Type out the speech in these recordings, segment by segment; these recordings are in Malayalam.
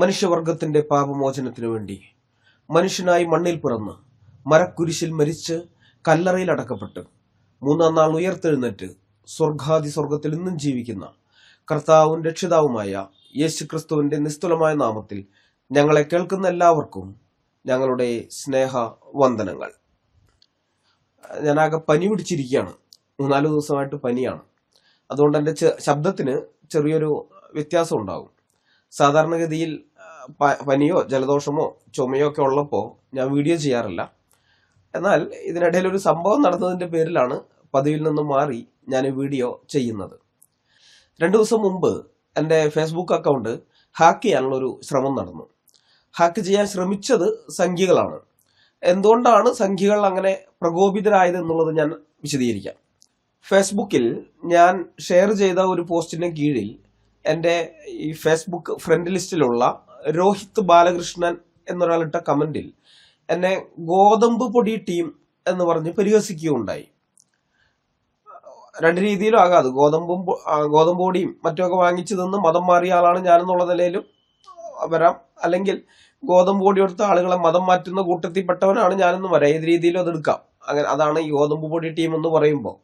മനുഷ്യവർഗത്തിന്റെ പാപമോചനത്തിനു വേണ്ടി മനുഷ്യനായി മണ്ണിൽ പിറന്ന് മരക്കുരിശിൽ മരിച്ച് കല്ലറയിൽ അടക്കപ്പെട്ട് മൂന്നാം നാൾ ഉയർത്തെഴുന്നേറ്റ് സ്വർഗാദി സ്വർഗത്തിൽ ഇന്നും ജീവിക്കുന്ന കർത്താവും രക്ഷിതാവുമായ യേശു ക്രിസ്തുവിന്റെ നിസ്തുലമായ നാമത്തിൽ ഞങ്ങളെ കേൾക്കുന്ന എല്ലാവർക്കും ഞങ്ങളുടെ സ്നേഹ വന്ദനങ്ങൾ ഞാനാകെ പനി പിടിച്ചിരിക്കുകയാണ്. മൂന്നാൽ ദിവസമായിട്ട് പനിയാണ്. അതുകൊണ്ട് എന്റെ ശബ്ദത്തിന് ചെറിയൊരു വ്യത്യാസം ഉണ്ടാകും. സാധാരണഗതിയിൽ പനിയോ ജലദോഷമോ ചുമയോ ഒക്കെ ഉള്ളപ്പോൾ ഞാൻ വീഡിയോ ചെയ്യാറില്ല. എന്നാൽ ഇതിനിടയിൽ ഒരു സംഭവം നടന്നതിന്റെ പേരിലാണ് പതിവിൽ നിന്നും മാറി ഞാൻ വീഡിയോ ചെയ്യുന്നത്. രണ്ട് ദിവസം മുമ്പ് എന്റെ ഫേസ്ബുക്ക് അക്കൗണ്ട് ഹാക്ക് ചെയ്യാനുള്ളൊരു ശ്രമം നടന്നു. ഹാക്ക് ചെയ്യാൻ ശ്രമിച്ചത് സംഖ്യകളാണ്. എന്തുകൊണ്ടാണ് സംഖ്യകൾ അങ്ങനെ പ്രകോപിതരായത് എന്നുള്ളത് ഞാൻ വിശദീകരിക്കാം. ഫേസ്ബുക്കിൽ ഞാൻ ഷെയർ ചെയ്ത ഒരു പോസ്റ്റിന് കീഴിൽ എന്റെ ഈ ഫേസ്ബുക്ക് ഫ്രണ്ട് ലിസ്റ്റിലുള്ള രോഹിത് ബാലകൃഷ്ണൻ എന്നൊരാളിട്ട കമന്റിൽ എന്നെ ഗോതമ്പ് പൊടി ടീം എന്ന് പറഞ്ഞ് പരിഹസിക്കുകയുണ്ടായി. രണ്ട് രീതിയിലും ആകാം. അത് ഗോതമ്പും ഗോതമ്പ് പൊടിയും മറ്റുമൊക്കെ വാങ്ങിച്ചു നിന്ന് മതം മാറിയ ആളാണ് ഞാനെന്നുള്ള നിലയിലും വരാം. അല്ലെങ്കിൽ ഗോതമ്പ് പൊടി കൊടുത്ത ആളുകളെ മതം മാറ്റുന്ന കൂട്ടത്തിൽപ്പെട്ടവനാണ് ഞാനെന്നും വരാം. ഏത് രീതിയിലും അതെടുക്കാം അങ്ങനെ അതാണ് ഈ ഗോതമ്പ് പൊടി ടീം എന്ന് പറയുമ്പോൾ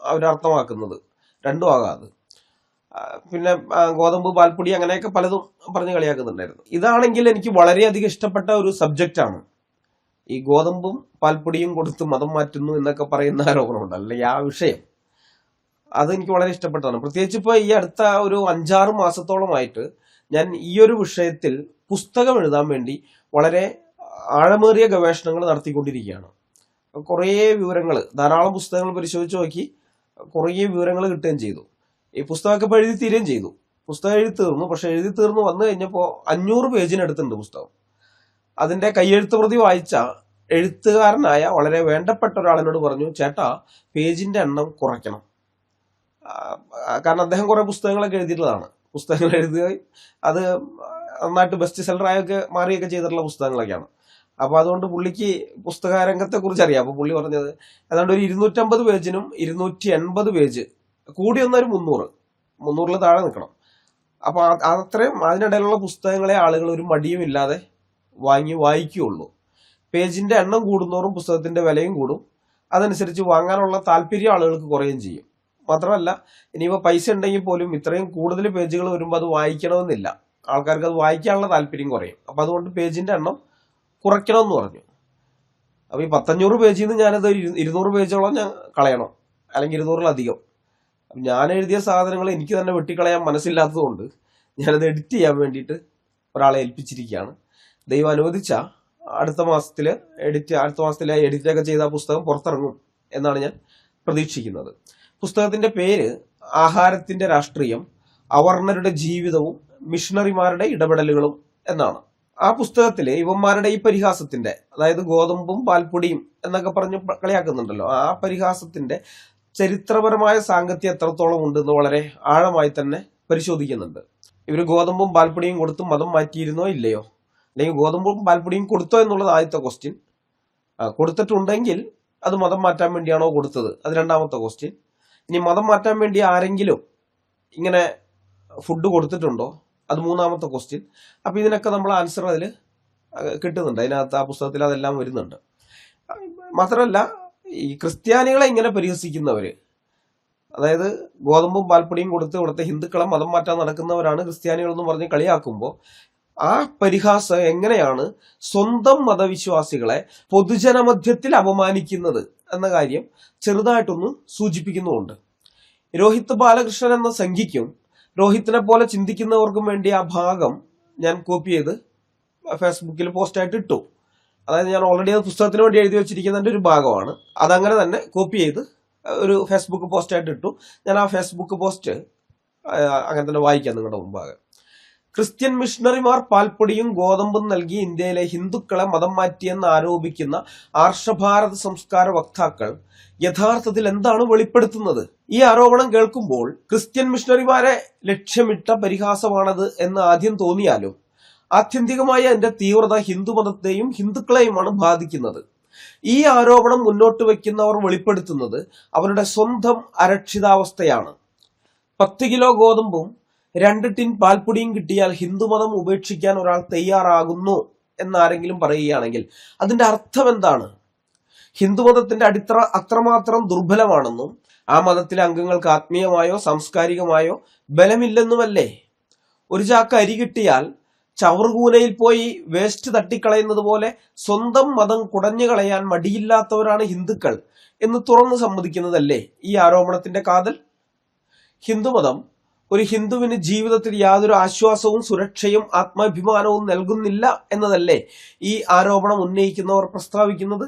അവരർത്ഥമാക്കുന്നത്. രണ്ടും ആകാം അത്. പിന്നെ ഗോതമ്പ് പാൽപ്പൊടി അങ്ങനെയൊക്കെ പലതും പറഞ്ഞ് കളിയാക്കുന്നുണ്ടായിരുന്നു. ഇതാണെങ്കിൽ എനിക്ക് വളരെയധികം ഇഷ്ടപ്പെട്ട ഒരു സബ്ജക്റ്റാണ് ഈ ഗോതമ്പും പാൽപ്പൊടിയും കൊടുത്ത് മതം മാറ്റുന്നു എന്നൊക്കെ പറയുന്ന ആരോപണമുണ്ട് അല്ലെങ്കിൽ ആ വിഷയം. അത് എനിക്ക് വളരെ ഇഷ്ടപ്പെട്ടതാണ്. പ്രത്യേകിച്ച് ഇപ്പോൾ ഈ അടുത്ത ഒരു അഞ്ചാറ് മാസത്തോളമായിട്ട് ഞാൻ ഈ ഒരു വിഷയത്തിൽ പുസ്തകം എഴുതാൻ വേണ്ടി വളരെ ആഴമേറിയ ഗവേഷണങ്ങൾ നടത്തിക്കൊണ്ടിരിക്കുകയാണ്. കുറേ വിവരങ്ങൾ ധാരാളം പുസ്തകങ്ങൾ പരിശോധിച്ച് നോക്കി കുറേ വിവരങ്ങൾ കിട്ടുകയും ചെയ്തു. ഈ പുസ്തകമൊക്കെ ഇപ്പോൾ എഴുതി തീരുകയും ചെയ്തു. പുസ്തകം എഴുതി തീർന്നു. പക്ഷെ എഴുതി തീർന്നു വന്നു കഴിഞ്ഞപ്പോൾ അഞ്ഞൂറ് പേജിനടുത്തുണ്ട് പുസ്തകം. അതിന്റെ കയ്യെഴുത്ത് പ്രതി വായിച്ച എഴുത്തുകാരനായ വളരെ വേണ്ടപ്പെട്ട ഒരാളിനോട് പറഞ്ഞു ചേട്ടാ പേജിന്റെ എണ്ണം കുറയ്ക്കണം. കാരണം അദ്ദേഹം കുറേ പുസ്തകങ്ങളൊക്കെ എഴുതിയിട്ടുള്ളതാണ്. പുസ്തകങ്ങൾ എഴുതുകയും അത് നന്നായിട്ട് ബെസ്റ്റ് സെല്ലറായൊക്കെ മാറിയൊക്കെ ചെയ്തിട്ടുള്ള പുസ്തകങ്ങളൊക്കെയാണ്. അപ്പോൾ അതുകൊണ്ട് പുള്ളിക്ക് പുസ്തകരംഗത്തെക്കുറിച്ച് അറിയാം അപ്പോൾ പുള്ളി പറഞ്ഞത് അതുകൊണ്ട് ഒരു ഇരുന്നൂറ്റമ്പത് പേജിനും ഇരുന്നൂറ്റി എൺപത് പേജ് കൂടി വന്ന ഒരു മുന്നൂറ്. മുന്നൂറിൽ താഴെ നിൽക്കണം അപ്പോൾ അത്രയും അതിനിടയിലുള്ള പുസ്തകങ്ങളെ ആളുകൾ ഒരു മടിയുമില്ലാതെ വാങ്ങി വായിക്കുകയുള്ളൂ. പേജിന്റെ എണ്ണം കൂടുന്നോറും പുസ്തകത്തിന്റെ വിലയും കൂടും. അതനുസരിച്ച് വാങ്ങാനുള്ള താല്പര്യം ആളുകൾക്ക് കുറയുകയും ചെയ്യും. മാത്രമല്ല ഇനിയിപ്പോൾ പൈസ ഉണ്ടെങ്കിൽ പോലും ഇത്രയും കൂടുതൽ പേജുകൾ വരുമ്പോൾ അത് വായിക്കണമെന്നില്ല. ആൾക്കാർക്ക് അത് വായിക്കാനുള്ള താല്പര്യം കുറയും. അപ്പോൾ അതുകൊണ്ട് പേജിന്റെ എണ്ണം കുറയ്ക്കണമെന്ന് പറഞ്ഞു. അപ്പോൾ ഈ പത്തഞ്ഞൂറ് പേജിൽ നിന്ന് ഞാനത് ഇരുന്നൂറ് പേജോളം ഞാൻ കളയണം. അല്ലെങ്കിൽ ഇരുന്നൂറിലധികം. ഞാൻ എഴുതിയ സാധനങ്ങൾ എനിക്ക് തന്നെ വെട്ടിക്കളയാൻ മനസ്സില്ലാത്തതുകൊണ്ട് ഞാനത് എഡിറ്റ് ചെയ്യാൻ വേണ്ടിയിട്ട് ഒരാളെ ഏൽപ്പിച്ചിരിക്കുകയാണ്. ദൈവം അനുവദിച്ച അടുത്ത മാസത്തിൽ എഡിറ്റ് അടുത്ത മാസത്തിൽ എഡിറ്റൊക്കെ ചെയ്ത പുസ്തകം പുറത്തിറങ്ങും എന്നാണ് ഞാൻ പ്രതീക്ഷിക്കുന്നത്. പുസ്തകത്തിന്റെ പേര് ആഹാരത്തിന്റെ രാഷ്ട്രീയം അവർണരുടെ ജീവിതവും മിഷണറിമാരുടെ ഇടപെടലുകളും എന്നാണ്. ആ പുസ്തകത്തിലെ ഇവന്മാരുടെ ഈ പരിഹാസത്തിന്റെ അതായത് ഗോതമ്പും പാൽപ്പൊടിയും എന്നൊക്കെ പറഞ്ഞ് കളിയാക്കുന്നുണ്ടല്ലോ ആ പരിഹാസത്തിന്റെ ചരിത്രപരമായ സാങ്കത്യം എത്രത്തോളം ഉണ്ടെന്ന് വളരെ ആഴമായി തന്നെ പരിശോധിക്കുന്നുണ്ട്. ഇവർ ഗോതമ്പും പാൽപ്പൊടിയും കൊടുത്ത് മതം മാറ്റിയിരുന്നോ ഇല്ലയോ? അല്ലെങ്കിൽ ഗോതമ്പും പാൽപ്പൊടിയും കൊടുത്തോ എന്നുള്ളത് ആദ്യത്തെ ക്വസ്റ്റ്യൻ കൊടുത്തിട്ടുണ്ടെങ്കിൽ അത് മതം മാറ്റാൻ വേണ്ടിയാണോ കൊടുത്തത്? അത് രണ്ടാമത്തെ ക്വസ്റ്റ്യൻ ഇനി മതം മാറ്റാൻ വേണ്ടി ആരെങ്കിലും ഇങ്ങനെ ഫുഡ് കൊടുത്തിട്ടുണ്ടോ? അത് മൂന്നാമത്തെ ക്വസ്റ്റ്യൻ അപ്പോൾ ഇതിനൊക്കെ നമ്മൾ ആൻസർ അതിൽ കിട്ടുന്നുണ്ട്. അതിനകത്ത് ആ പുസ്തകത്തിൽ അതെല്ലാം വരുന്നുണ്ട്. മാത്രമല്ല ഈ ക്രിസ്ത്യാനികളെ ഇങ്ങനെ പരിഹസിക്കുന്നവര്. അതായത് ഗോതമ്പും പാൽപ്പൊടിയും കൊടുത്ത് ഇവിടുത്തെ ഹിന്ദുക്കളെ മതം മാറ്റാൻ നടക്കുന്നവരാണ് ക്രിസ്ത്യാനികൾ എന്ന് പറഞ്ഞ് കളിയാക്കുമ്പോൾ ആ പരിഹാസം എങ്ങനെയാണ് സ്വന്തം മതവിശ്വാസികളെ പൊതുജനമധ്യത്തിൽ അപമാനിക്കുന്നത് എന്ന കാര്യം ചെറുതായിട്ടൊന്ന് സൂചിപ്പിക്കുന്നുമുണ്ട്. രോഹിത് ബാലകൃഷ്ണൻ എന്ന സംഖ്യയ്ക്കും രോഹിത്തിനെ പോലെ ചിന്തിക്കുന്നവർക്കും വേണ്ടി ആ ഭാഗം ഞാൻ കോപ്പി ചെയ്ത് ഫേസ്ബുക്കിൽ പോസ്റ്റായിട്ട് ഇട്ടു. അതായത് ഞാൻ ഓൾറെഡി അത് പുസ്തകത്തിന് വേണ്ടി എഴുതി വെച്ചിരിക്കുന്നതിന്റെ ഒരു ഭാഗമാണ്. അതങ്ങനെ തന്നെ കോപ്പി ചെയ്ത് ഒരു ഫേസ്ബുക്ക് പോസ്റ്റായിട്ട് ഇട്ടു. ഞാൻ ആ ഫേസ്ബുക്ക് പോസ്റ്റ് അങ്ങനെ തന്നെ വായിക്കാം നിങ്ങളുടെ മുമ്പാകെ. ക്രിസ്ത്യൻ മിഷണറിമാർ പാൽപ്പൊടിയും ഗോതമ്പും നൽകി ഇന്ത്യയിലെ ഹിന്ദുക്കളെ മതം മാറ്റിയെന്ന് ആരോപിക്കുന്ന ആർഷഭാരത സംസ്കാര വക്താക്കൾ യഥാർത്ഥത്തിൽ എന്താണ് വെളിപ്പെടുത്തുന്നത്? ഈ ആരോപണം കേൾക്കുമ്പോൾ ക്രിസ്ത്യൻ മിഷണറിമാരെ ലക്ഷ്യമിട്ട പരിഹാസമാണത് എന്ന് ആദ്യം തോന്നിയാലും? ആത്യന്തികമായ എന്റെ തീവ്രത ഹിന്ദുമതത്തെയും ഹിന്ദുക്കളെയുമാണ് ബാധിക്കുന്നത്. ഈ ആരോപണം മുന്നോട്ട് വയ്ക്കുന്നവർ വെളിപ്പെടുത്തുന്നത് അവരുടെ സ്വന്തം അരക്ഷിതാവസ്ഥയാണ്. പത്ത് കിലോ ഗോതമ്പും രണ്ട് ടിൻ പാൽപ്പൊടിയും കിട്ടിയാൽ ഹിന്ദുമതം ഉപേക്ഷിക്കാൻ ഒരാൾ തയ്യാറാകുന്നു എന്നാരെങ്കിലും പറയുകയാണെങ്കിൽ അതിന്റെ അർത്ഥം എന്താണ്? ഹിന്ദുമതത്തിന്റെ അടിത്തറ അത്രമാത്രം ദുർബലമാണെന്നും ആ മതത്തിലെ അംഗങ്ങൾക്ക് ആത്മീയമായോ സാംസ്കാരികമായോ ബലമില്ലെന്നുമല്ലേ? ഒരു ചാക്ക് അരി കിട്ടിയാൽ ചവറുകൂനയിൽ പോയി വേസ്റ്റ് തട്ടിക്കളയുന്നത് പോലെ സ്വന്തം മതം കുടഞ്ഞു കളയാൻ മടിയില്ലാത്തവരാണ് ഹിന്ദുക്കൾ എന്ന് തുറന്നു സമ്മതിക്കുന്നതല്ലേ ഈ ആരോപണത്തിന്റെ കാതൽ? ഹിന്ദുമതം ഒരു ഹിന്ദുവിന് ജീവിതത്തിൽ യാതൊരു ആശ്വാസവും സുരക്ഷയും ആത്മാഭിമാനവും നൽകുന്നില്ല എന്നതല്ലേ ഈ ആരോപണം ഉന്നയിക്കുന്നവർ പ്രസ്താവിക്കുന്നത്?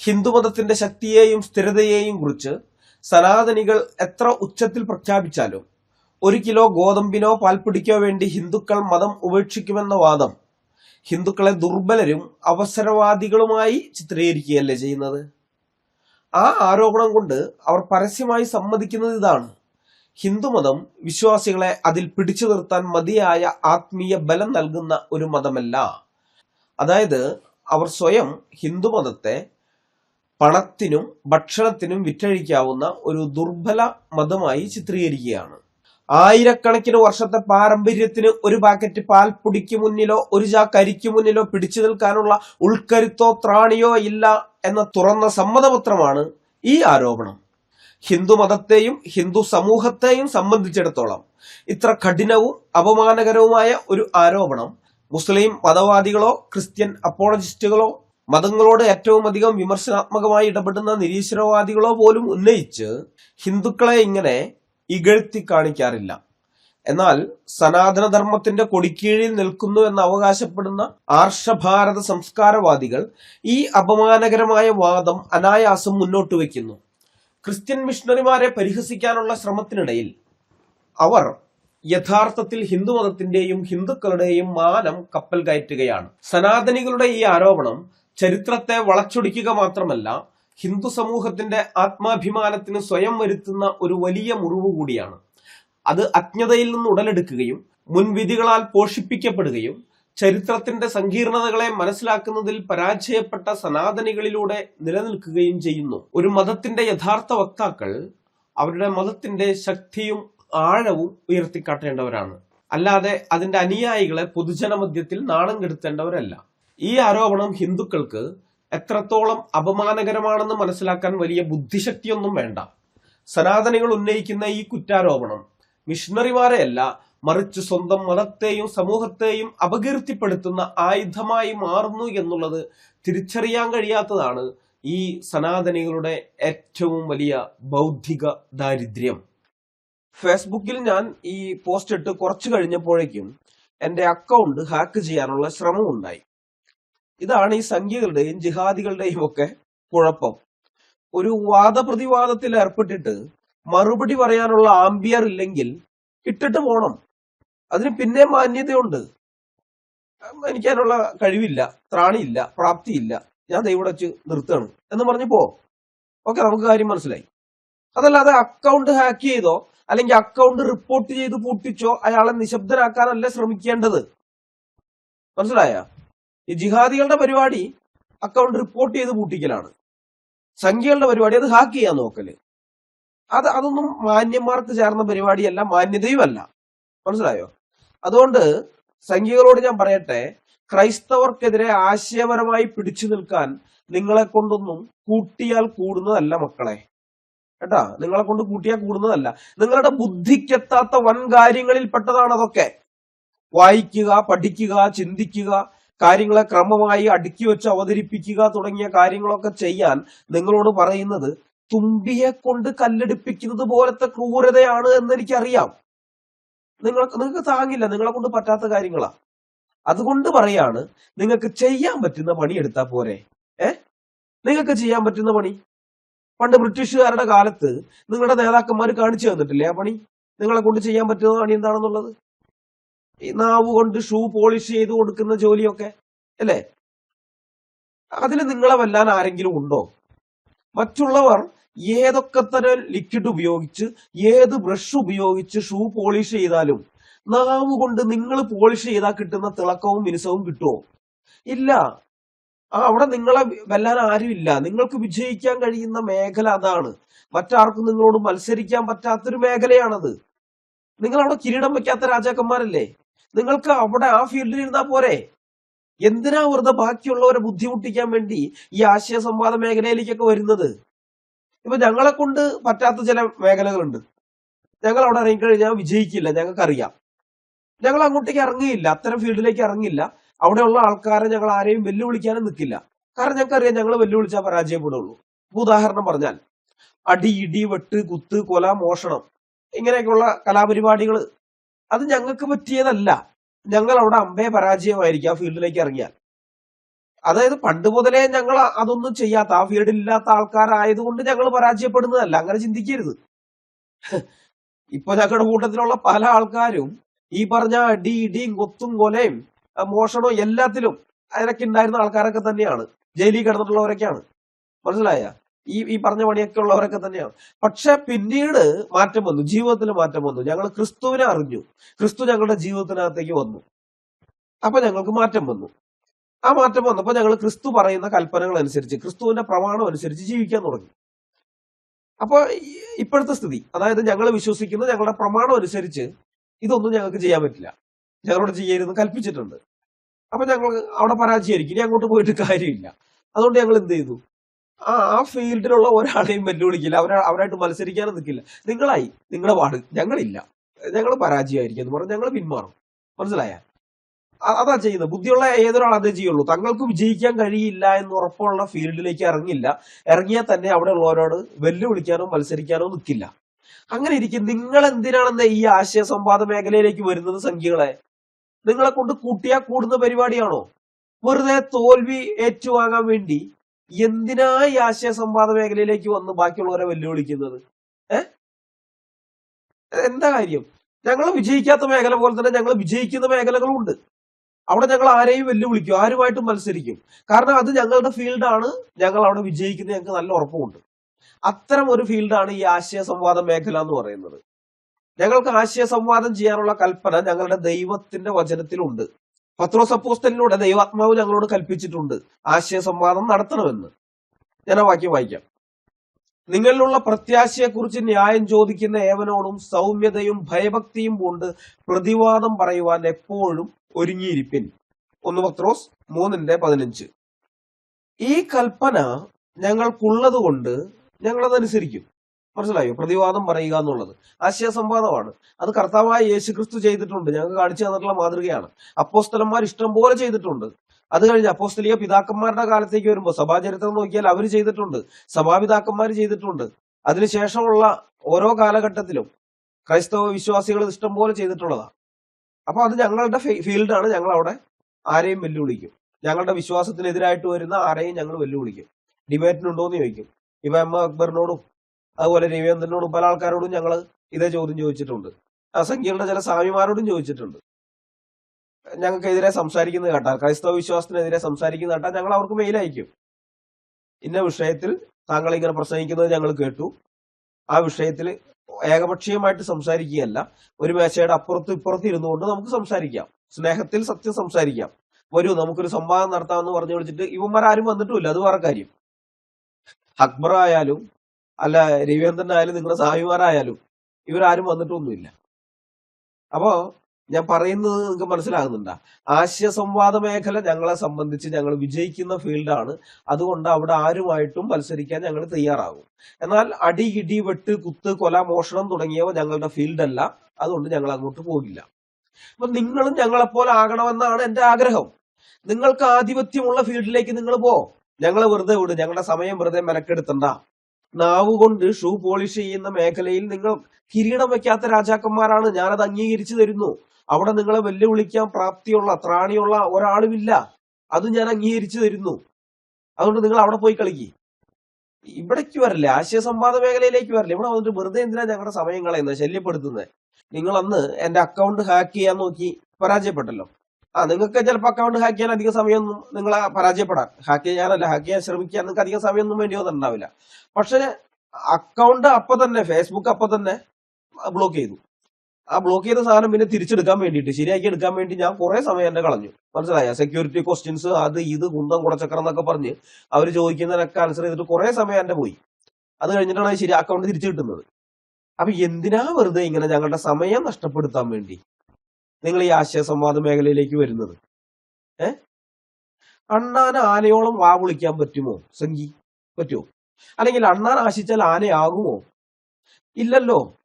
ഹിന്ദുമതത്തിന്റെ ശക്തിയെയും സ്ഥിരതയെയും കുറിച്ച് സനാതനികൾ എത്ര ഉച്ചത്തിൽ പ്രഖ്യാപിച്ചാലും ഒരു കിലോ ഗോതമ്പിനോ പാൽപ്പൊടിക്കോ വേണ്ടി ഹിന്ദുക്കൾ മതം ഉപേക്ഷിക്കുമെന്ന വാദം ഹിന്ദുക്കളെ ദുർബലരും അവസരവാദികളുമായി ചിത്രീകരിക്കുകയല്ലേ ചെയ്യുന്നത്? ആ ആരോപണം കൊണ്ട് അവർ പരസ്യമായി സമ്മതിക്കുന്നത് ഇതാണ്. ഹിന്ദുമതം വിശ്വാസികളെ അതിൽ പിടിച്ചു നിർത്താൻ മതിയായ ആത്മീയ ബലം നൽകുന്ന ഒരു മതമല്ല. അതായത് അവർ സ്വയം ഹിന്ദുമതത്തെ പണത്തിനും ഭക്ഷണത്തിനും വിറ്റഴിക്കാവുന്ന ഒരു ദുർബല മതമായി ചിത്രീകരിക്കുകയാണ്. ആയിരക്കണക്കിന് വർഷത്തെ പാരമ്പര്യത്തിന് ഒരു പാക്കറ്റ് പാൽ പാൽപ്പൊടിക്ക് മുന്നിലോ ഒരു ചാ അരിക്ക് മുന്നിലോ പിടിച്ചു നിൽക്കാനുള്ള ഉൾക്കരുത്തോ ത്രാണിയോ ഇല്ല എന്ന തുറന്ന സമ്മതപത്രമാണ് ഈ ആരോപണം. ഹിന്ദു മതത്തെയും ഹിന്ദു സമൂഹത്തെയും സംബന്ധിച്ചിടത്തോളം ഇത്ര കഠിനവും അപമാനകരവുമായ ഒരു ആരോപണം മുസ്ലിം മതവാദികളോ ക്രിസ്ത്യൻ അപ്പോളജിസ്റ്റുകളോ മതങ്ങളോട് ഏറ്റവും അധികം വിമർശനാത്മകമായി ഇടപെടുന്ന നിരീശ്വരവാദികളോ പോലും ഉന്നയിച്ച് ഹിന്ദുക്കളെ ഇങ്ങനെ ഇകഴ്ത്തി കാണിക്കാറില്ല. എന്നാൽ സനാതനധർമ്മത്തിന്റെ കൊടിക്കീഴിൽ നിൽക്കുന്നു എന്ന് അവകാശപ്പെടുന്ന ആർഷഭാരത സംസ്കാരവാദികൾ ഈ അപമാനകരമായ വാദം അനായാസം മുന്നോട്ട് വയ്ക്കുന്നു. ക്രിസ്ത്യൻ മിഷണറിമാരെ പരിഹസിക്കാനുള്ള ശ്രമത്തിനിടയിൽ അവർ യഥാർത്ഥത്തിൽ ഹിന്ദുമതത്തിന്റെയും ഹിന്ദുക്കളുടെയും മാനം കപ്പൽ കയറ്റുകയാണ്. സനാതനികളുടെ ഈ ആരോപണം ചരിത്രത്തെ വളച്ചൊടിക്കുക മാത്രമല്ല ഹിന്ദു സമൂഹത്തിന്റെ ആത്മാഭിമാനത്തിന് സ്വയം വരുത്തുന്ന ഒരു വലിയ മുറിവ് കൂടിയാണ്. അത് അജ്ഞതയിൽ നിന്ന് ഉടലെടുക്കുകയും മുൻവിധികളാൽ പോഷിപ്പിക്കപ്പെടുകയും ചരിത്രത്തിന്റെ സങ്കീർണതകളെ മനസ്സിലാക്കുന്നതിൽ പരാജയപ്പെട്ട സനാതനികളിലൂടെ നിലനിൽക്കുകയും ചെയ്യുന്നു. ഒരു മതത്തിന്റെ യഥാർത്ഥ വക്താക്കൾ അവരുടെ മതത്തിന്റെ ശക്തിയും ആഴവും ഉയർത്തിക്കാട്ടേണ്ടവരാണ്. അല്ലാതെ അതിന്റെ അനുയായികളെ പൊതുജനമധ്യത്തിൽ നാണം കെടുത്തേണ്ടവരല്ല. ഈ ആരോപണം ഹിന്ദുക്കൾക്ക് എത്രത്തോളം അപമാനകരമാണെന്ന് മനസ്സിലാക്കാൻ വലിയ ബുദ്ധിശക്തിയൊന്നും വേണ്ട. സനാതനികൾ ഉന്നയിക്കുന്ന ഈ കുറ്റാരോപണം മിഷണറിമാരെയല്ല മറിച്ച് സ്വന്തം മതത്തെയും സമൂഹത്തെയും അപകീർത്തിപ്പെടുത്തുന്ന ആയുധമായി മാറുന്നു എന്നുള്ളത് തിരിച്ചറിയാൻ കഴിയാത്തതാണ് ഈ സനാതനികളുടെ ഏറ്റവും വലിയ ബൗദ്ധിക ദാരിദ്ര്യം. ഫേസ്ബുക്കിൽ ഞാൻ ഈ പോസ്റ്റ് ഇട്ട് കുറച്ചു കഴിഞ്ഞപ്പോഴേക്കും എന്റെ അക്കൗണ്ട് ഹാക്ക് ചെയ്യാനുള്ള ശ്രമം ഉണ്ടായി ഇതാണ് ഈ സംഖ്യകളുടെയും ജിഹാദികളുടെയും ഒക്കെ കുഴപ്പം. ഒരു വാദപ്രതിവാദത്തിൽ ഏർപ്പെട്ടിട്ട് മറുപടി പറയാനുള്ള ആംബിയർ ഇല്ലെങ്കിൽ ഇട്ടിട്ട് പോണം. അതിന് പിന്നെ മാന്യതയുണ്ട്. എനിക്കതിനുള്ള കഴിവില്ല ത്രാണിയില്ല പ്രാപ്തിയില്ല. ഞാൻ ദൈവം വെച്ച് നിർത്തണം എന്ന് പറഞ്ഞു പോ ഓക്കെ നമുക്ക് കാര്യം മനസ്സിലായി. അതല്ലാതെ അക്കൗണ്ട് ഹാക്ക് ചെയ്തോ അല്ലെങ്കിൽ അക്കൗണ്ട് റിപ്പോർട്ട് ചെയ്ത് പൂട്ടിച്ചോ അയാളെ നിശബ്ദനാക്കാനല്ല ശ്രമിക്കേണ്ടത്. മനസ്സിലായ? ഈ ജിഹാദികളുടെ പരിപാടി അക്കൗണ്ട് റിപ്പോർട്ട് ചെയ്ത് പൂട്ടിക്കലാണ്. സംഖ്യകളുടെ പരിപാടി അത് ഹാക്ക് ചെയ്യാൻ നോക്കൽ. അത് അതൊന്നും മാന്യന്മാർക്ക് ചേർന്ന പരിപാടിയല്ല മാന്യതയുമല്ല. മനസ്സിലായോ? അതുകൊണ്ട് സംഖ്യകളോട് ഞാൻ പറയട്ടെ ക്രൈസ്തവർക്കെതിരെ ആശയപരമായി പിടിച്ചു നിൽക്കാൻ നിങ്ങളെ കൊണ്ടൊന്നും കൂട്ടിയാൽ കൂടുന്നതല്ല മക്കളെ. കേട്ടാ? നിങ്ങളെ കൊണ്ട് കൂട്ടിയാൽ കൂടുന്നതല്ല. നിങ്ങളുടെ ബുദ്ധിക്കെത്താത്ത വൻ കാര്യങ്ങളിൽ പെട്ടതാണ് അതൊക്കെ. വായിക്കുക പഠിക്കുക ചിന്തിക്കുക കാര്യങ്ങളെ ക്രമമായി അടുക്കി വെച്ച് അവതരിപ്പിക്കുക തുടങ്ങിയ കാര്യങ്ങളൊക്കെ ചെയ്യാൻ നിങ്ങളോട് പറയുന്നത് തുമ്പിയെ കൊണ്ട് കല്ലെടുപ്പിക്കുന്നത് പോലത്തെ ക്രൂരതയാണ് എന്ന് എനിക്കറിയാം നിങ്ങൾക്ക് നിങ്ങൾക്ക് താങ്ങില്ല. നിങ്ങളെ കൊണ്ട് പറ്റാത്ത കാര്യങ്ങളാ. അതുകൊണ്ട് പറയാണ് നിങ്ങൾക്ക് ചെയ്യാൻ പറ്റുന്ന പണി എടുത്താൽ പോരെ. ഏ? നിങ്ങൾക്ക് ചെയ്യാൻ പറ്റുന്ന പണി. പണ്ട് ബ്രിട്ടീഷുകാരുടെ കാലത്ത് നിങ്ങളുടെ നേതാക്കന്മാർ കാണിച്ചു തന്നിട്ടില്ലേ ആ പണി? നിങ്ങളെ കൊണ്ട് ചെയ്യാൻ പറ്റുന്ന പണി എന്താണെന്നുള്ളത്? ഈ നാവ് കൊണ്ട് ഷൂ പോളിഷ് ചെയ്ത് കൊടുക്കുന്ന ജോലിയൊക്കെ അല്ലേ? അതിൽ നിങ്ങളെ വല്ലാൻ ആരെങ്കിലും ഉണ്ടോ? മറ്റുള്ളവർ ഏതൊക്കെ തരം ലിക്വിഡ് ഉപയോഗിച്ച് ഏത് ബ്രഷ് ഉപയോഗിച്ച് ഷൂ പോളിഷ് ചെയ്താലും നാവ് കൊണ്ട് നിങ്ങൾ പോളിഷ് ചെയ്താൽ കിട്ടുന്ന തിളക്കവും മിനുസവും കിട്ടുമോ ഇല്ല. ആ അവിടെ നിങ്ങളെ വെല്ലാൻ ആരുമില്ല. നിങ്ങൾക്ക് വിജയിക്കാൻ കഴിയുന്ന മേഖല അതാണ്. മറ്റാർക്കും നിങ്ങളോട് മത്സരിക്കാൻ പറ്റാത്തൊരു മേഖലയാണത്. നിങ്ങൾ അവിടെ കിരീടം വെക്കാത്ത രാജാക്കന്മാരല്ലേ? നിങ്ങൾക്ക് അവിടെ ആ ഫീൽഡിൽ ഇരുന്നാ പോരെ. എന്തിനാ വെറുതെ ബാക്കിയുള്ളവരെ ബുദ്ധിമുട്ടിക്കാൻ വേണ്ടി ഈ ആശയ സംവാദ മേഖലയിലേക്കൊക്കെ വരുന്നത്? ഇപ്പൊ ഞങ്ങളെ കൊണ്ട് പറ്റാത്ത ചില മേഖലകളുണ്ട്. ഞങ്ങൾ അവിടെ ഇറങ്ങിക്കഴിഞ്ഞാൽ വിജയിക്കില്ല ഞങ്ങൾക്കറിയാം. ഞങ്ങൾ അങ്ങോട്ടേക്ക് ഇറങ്ങിയില്ല അത്തരം ഫീൽഡിലേക്ക് ഇറങ്ങില്ല അവിടെയുള്ള ആൾക്കാരെ ഞങ്ങൾ ആരെയും വെല്ലുവിളിക്കാനും നിൽക്കില്ല. കാരണം ഞങ്ങൾക്കറിയാം ഞങ്ങൾ വെല്ലുവിളിച്ചാൽ പരാജയപ്പെടുള്ളൂ. ഉദാഹരണം പറഞ്ഞാൽ അടി ഇടി വെട്ട് കുത്ത് കൊല മോഷണം ഇങ്ങനെയൊക്കെയുള്ള കലാപരിപാടികൾ അത് ഞങ്ങൾക്ക് പറ്റിയതല്ല. ഞങ്ങൾ അവിടെ അമ്പേ പരാജയമായിരിക്കും ആ ഫീൽഡിലേക്ക് ഇറങ്ങിയാൽ. അതായത് പണ്ട് മുതലേ ഞങ്ങൾ അതൊന്നും ചെയ്യാത്ത ആ ഫീൽഡിൽ ഇല്ലാത്ത ആൾക്കാരായതുകൊണ്ട് ഞങ്ങൾ പരാജയപ്പെടുന്നതല്ല. അങ്ങനെ ചിന്തിക്കരുത്. ഇപ്പൊ ഞങ്ങളുടെ കൂട്ടത്തിലുള്ള പല ആൾക്കാരും ഈ പറഞ്ഞ അടി ഇടിയും കൊത്തും കൊലയും മോഷണവും എല്ലാത്തിലും അതിനൊക്കെ ഉണ്ടായിരുന്ന ആൾക്കാരൊക്കെ തന്നെയാണ്. ജയിലിൽ കിടന്നിട്ടുള്ളവരൊക്കെയാണ്. മനസ്സിലായ? ഈ ഈ പറഞ്ഞ പണിയൊക്കെ ഉള്ളവരൊക്കെ തന്നെയാണ്. പക്ഷെ പിന്നീട് മാറ്റം വന്നു. ജീവിതത്തിൽ മാറ്റം വന്നു. ഞങ്ങൾ ക്രിസ്തുവിനെ അറിഞ്ഞു. ക്രിസ്തു ഞങ്ങളുടെ ജീവിതത്തിനകത്തേക്ക് വന്നു. അപ്പൊ ഞങ്ങൾക്ക് മാറ്റം വന്നു. ആ മാറ്റം വന്നപ്പോൾ ഞങ്ങൾ ക്രിസ്തു പറയുന്ന കൽപ്പനകൾ അനുസരിച്ച് ക്രിസ്തുവിന്റെ പ്രമാണം അനുസരിച്ച് ജീവിക്കാൻ തുടങ്ങി. അപ്പൊ ഇപ്പോഴത്തെ സ്ഥിതി. അതായത് ഞങ്ങൾ വിശ്വസിക്കുന്ന ഞങ്ങളുടെ പ്രമാണം അനുസരിച്ച് ഇതൊന്നും ഞങ്ങൾക്ക് ചെയ്യാൻ പറ്റില്ല. ഞങ്ങളോട് ചെയ്യരുതെന്ന് കൽപ്പിച്ചിട്ടുണ്ട്. അപ്പൊ ഞങ്ങൾ അവിടെ പരാജയമായിരിക്കും. ഇനി അങ്ങോട്ട് പോയിട്ട് കാര്യമില്ല. അതുകൊണ്ട് ഞങ്ങൾ എന്ത് ചെയ്തു? ആ ആ ഫീൽഡിലുള്ള ഒരാളെയും വെല്ലുവിളിക്കില്ല. അവരാ അവരായിട്ട് മത്സരിക്കാനും നിൽക്കില്ല. നിങ്ങളായി. നിങ്ങളുടെ പാട് ഞങ്ങളില്ല. ഞങ്ങൾ പരാജയമായിരിക്കും എന്ന് പറഞ്ഞാൽ ഞങ്ങൾ പിന്മാറും. മനസ്സിലായ? അതാ ചെയ്യുന്നത്. ബുദ്ധിയുള്ള ഏതൊരാൾ അതേ ചെയ്യുള്ളൂ. തങ്ങൾക്ക് വിജയിക്കാൻ കഴിയില്ല എന്ന് ഉറപ്പുള്ള ഫീൽഡിലേക്ക് ഇറങ്ങില്ല. ഇറങ്ങിയാൽ തന്നെ അവിടെ ഉള്ളവരോട് വെല്ലുവിളിക്കാനോ മത്സരിക്കാനോ നിൽക്കില്ല. അങ്ങനെ ഇരിക്കും. നിങ്ങൾ എന്തിനാണെന്ന് ഈ ആശയ സംവാദ മേഖലയിലേക്ക് വരുന്നത് സംഖ്യകളെ? നിങ്ങളെ കൊണ്ട് കൂട്ടിയാ കൂടുന്ന പരിപാടിയാണോ? വെറുതെ തോൽവി ഏറ്റുവാങ്ങാൻ വേണ്ടി എന്തിനാ ഈ ആശയ സംവാദ മേഖലയിലേക്ക് വന്ന് ബാക്കിയുള്ളവരെ വെല്ലുവിളിക്കുന്നത്? ഏ? എന്താ കാര്യം? ഞങ്ങൾ വിജയിക്കാത്ത മേഖല പോലെ തന്നെ ഞങ്ങൾ വിജയിക്കുന്ന മേഖലകളുണ്ട് അവിടെ ഞങ്ങൾ ആരെയും വെല്ലുവിളിക്കും ആരുമായിട്ടും മത്സരിക്കും. കാരണം അത് ഞങ്ങളുടെ ഫീൽഡാണ്. ഞങ്ങൾ അവിടെ വിജയിക്കുന്നത് ഞങ്ങൾക്ക് നല്ല ഉറപ്പുമുണ്ട്. അത്തരം ഒരു ഫീൽഡാണ് ഈ ആശയ സംവാദ മേഖല എന്ന് പറയുന്നത്. ഞങ്ങൾക്ക് ആശയ സംവാദം ചെയ്യാനുള്ള കൽപ്പന ഞങ്ങളുടെ ദൈവത്തിന്റെ വചനത്തിലുണ്ട്. പത്രോസ് അപ്പോസ്റ്റലിലൂടെ ദൈവാത്മാവ് ഞങ്ങളോട് കൽപ്പിച്ചിട്ടുണ്ട് ആശയ സംവാദം നടത്തണമെന്ന്. ഞാൻ ആ വാക്യം വായിക്കാം. നിങ്ങളിലുള്ള പ്രത്യാശയെക്കുറിച്ച് ന്യായം ചോദിക്കുന്ന ഏവനോടും സൗമ്യതയും ഭയഭക്തിയും കൊണ്ട് പ്രതിവാദം പറയുവാൻ എപ്പോഴും ഒരുങ്ങിയിരിപ്പിൻ. ഒന്ന് പത്രോസ് മൂന്നിന്റെ പതിനഞ്ച്. ഈ കൽപ്പന ഞങ്ങൾക്കുള്ളത് കൊണ്ട് ഞങ്ങളതനുസരിക്കും. മനസ്സിലായോ? പ്രതിവാദം പറയുക എന്നുള്ളത്. ആശയ സംവാദമാണ് അത് കർത്താവായ യേശു ക്രിസ്തു ചെയ്തിട്ടുണ്ട്. ഞങ്ങൾക്ക് കാണിച്ചു തന്നിട്ടുള്ള മാതൃകയാണ്. അപ്പോസ്തലന്മാർ ഇഷ്ടം പോലെ ചെയ്തിട്ടുണ്ട്. അത് കഴിഞ്ഞ് അപ്പോസ്തലീയ പിതാക്കന്മാരുടെ കാലത്തേക്ക് വരുമ്പോൾ സഭാചരിത്രം നോക്കിയാൽ അവർ ചെയ്തിട്ടുണ്ട്. സഭാപിതാക്കന്മാർ ചെയ്തിട്ടുണ്ട്. അതിനുശേഷമുള്ള ഓരോ കാലഘട്ടത്തിലും ക്രൈസ്തവ വിശ്വാസികൾ ഇഷ്ടം പോലെ ചെയ്തിട്ടുള്ളതാണ് അപ്പൊ അത് ഞങ്ങളുടെ ഫീൽഡാണ്. ഞങ്ങൾ അവിടെ ആരെയും വെല്ലുവിളിക്കും. ഞങ്ങളുടെ വിശ്വാസത്തിനെതിരായിട്ട് വരുന്ന ആരെയും ഞങ്ങൾ വെല്ലുവിളിക്കും. ഡിബേറ്റിനുണ്ടോ എന്ന് ചോദിക്കും. ഇവ എ അക്ബറിനോടും അതുപോലെ രവീന്ദ്രനോടും പല ആൾക്കാരോടും ഞങ്ങൾ ഇതേ ചോദ്യം ചോദിച്ചിട്ടുണ്ട്. അസംഖ്യകളുടെ ചില സ്വാമിമാരോടും ചോദിച്ചിട്ടുണ്ട്. ഞങ്ങൾക്കെതിരെ സംസാരിക്കുന്നത് കേട്ടാൽ ക്രൈസ്തവ വിശ്വാസത്തിനെതിരെ സംസാരിക്കുന്ന കേട്ടാൽ ഞങ്ങൾ അവർക്ക് മെയിൽ അയക്കും. ഇന്ന വിഷയത്തിൽ താങ്കൾ ഇങ്ങനെ പ്രസംഗിക്കുന്നത് ഞങ്ങൾ കേട്ടു. ആ വിഷയത്തിൽ ഏകപക്ഷീയമായിട്ട് സംസാരിക്കുകയല്ല ഒരു മേശയുടെ അപ്പുറത്ത് ഇപ്പുറത്ത് ഇരുന്നു ഇരുന്നുകൊണ്ട് നമുക്ക് സംസാരിക്കാം. സ്നേഹത്തിൽ സത്യം സംസാരിക്കാം. വരൂ നമുക്കൊരു സംവാദം നടത്താമെന്ന് പറഞ്ഞു വിളിച്ചിട്ട് ഇവന്മാരാരും വന്നിട്ടുമില്ല അത് വേറെ കാര്യം. അക്ബർ ആയാലും അല്ല രവീന്ദ്രൻ ആയാലും നിങ്ങളുടെ സാഹിമാരായാലും ഇവരാരും വന്നിട്ടൊന്നുമില്ല. അപ്പോ ഞാൻ പറയുന്നത് നിങ്ങൾക്ക് മനസ്സിലാകുന്നുണ്ട? ആശയ സംവാദ മേഖല ഞങ്ങളെ സംബന്ധിച്ച് ഞങ്ങൾ വിജയിക്കുന്ന ഫീൽഡാണ്. അതുകൊണ്ട് അവിടെ ആരുമായിട്ടും മത്സരിക്കാൻ ഞങ്ങൾ തയ്യാറാകും. എന്നാൽ അടി ഇടി വെട്ട് കുത്ത് കൊല മോഷണം തുടങ്ങിയവ ഞങ്ങളുടെ ഫീൽഡല്ല. അതുകൊണ്ട് ഞങ്ങൾ അങ്ങോട്ട് പോകില്ല. അപ്പൊ നിങ്ങളും ഞങ്ങളെപ്പോലെ ആകണമെന്നാണ് എന്റെ ആഗ്രഹം. നിങ്ങൾക്ക് ആധിപത്യമുള്ള ഫീൽഡിലേക്ക് നിങ്ങൾ പോ. ഞങ്ങൾ വെറുതെ വിട്. ഞങ്ങളുടെ സമയം വെറുതെ മെനക്കെടുത്തണ്ട. നാവ് കൊണ്ട് ഷൂ പോളിഷ് ചെയ്യുന്ന മേഖലയിൽ നിങ്ങൾ കിരീടം വെക്കാത്ത രാജാക്കന്മാരാണ്. ഞാനത് അംഗീകരിച്ചു തരുന്നു. അവിടെ നിങ്ങളെ വെല്ലുവിളിക്കാൻ പ്രാപ്തിയുള്ള ത്രാണിയുള്ള ഒരാളുമില്ല. അത് ഞാൻ അംഗീകരിച്ചു തരുന്നു. അതുകൊണ്ട് നിങ്ങൾ അവിടെ പോയി കളിക്കി. ഇവിടേക്ക് വരല്ലേ? ആശയ സംവാദ മേഖലയിലേക്ക് വരല്ലേ? ഇവിടെ വന്നിട്ട് വെറുതെ എന്തിനാ ഞങ്ങളുടെ സമയം കളയുന്നത് ശല്യപ്പെടുത്തുന്നത് നിങ്ങൾ അന്ന് എന്റെ അക്കൗണ്ട് ഹാക്ക് ചെയ്യാൻ നോക്കി പരാജയപ്പെട്ടല്ലോ. ആ നിങ്ങൾക്ക് ചിലപ്പോൾ അക്കൗണ്ട് ഹാക്ക് ചെയ്യാൻ അധികം സമയമൊന്നും നിങ്ങൾ പരാജയപ്പെടാൻ. ഹാക്ക് ചെയ്യാനല്ല ഹാക്ക് ചെയ്യാൻ ശ്രമിക്കാൻ നിങ്ങൾക്ക് അധികം സമയമൊന്നും വേണ്ടി വന്നിട്ടുണ്ടാവില്ല പക്ഷെ അക്കൗണ്ട് അപ്പൊ തന്നെ ഫേസ്ബുക്ക് അപ്പൊ തന്നെ ബ്ലോക്ക് ചെയ്തു. ആ ബ്ലോക്ക് ചെയ്ത സാധനം പിന്നെ തിരിച്ചെടുക്കാൻ വേണ്ടിയിട്ട് ശരിയാക്കി എടുക്കാൻ വേണ്ടി ഞാൻ കുറെ സമയം എന്നെ കളഞ്ഞു. മനസ്സിലായ? സെക്യൂരിറ്റി ക്വസ്റ്റ്യൻസ് അത് ഇത് കുന്തം കുടച്ചക്രം എന്നൊക്കെ പറഞ്ഞ് അവർ ചോദിക്കുന്നതിനൊക്കെ ആൻസർ ചെയ്തിട്ട് കുറെ സമയം എന്റെ പോയി. അത് കഴിഞ്ഞിട്ടാണ് ശരി അക്കൗണ്ട് തിരിച്ചു കിട്ടുന്നത്. അപ്പൊ എന്തിനാ വെറുതെ ഇങ്ങനെ ഞങ്ങളുടെ സമയം നഷ്ടപ്പെടുത്താൻ വേണ്ടി? നിങ്ങൾ ഈ ആശയ സംവാദ മേഖലയിലേക്ക് വരുന്നത്. ഏ? അണ്ണാന് ആനയോളം വാ വിളിക്കാൻ പറ്റുമോ സംഗി പറ്റുമോ? അല്ലെങ്കിൽ അണ്ണാൻ ആശിച്ചാൽ ആനയാകുമോ ഇല്ലല്ലോ.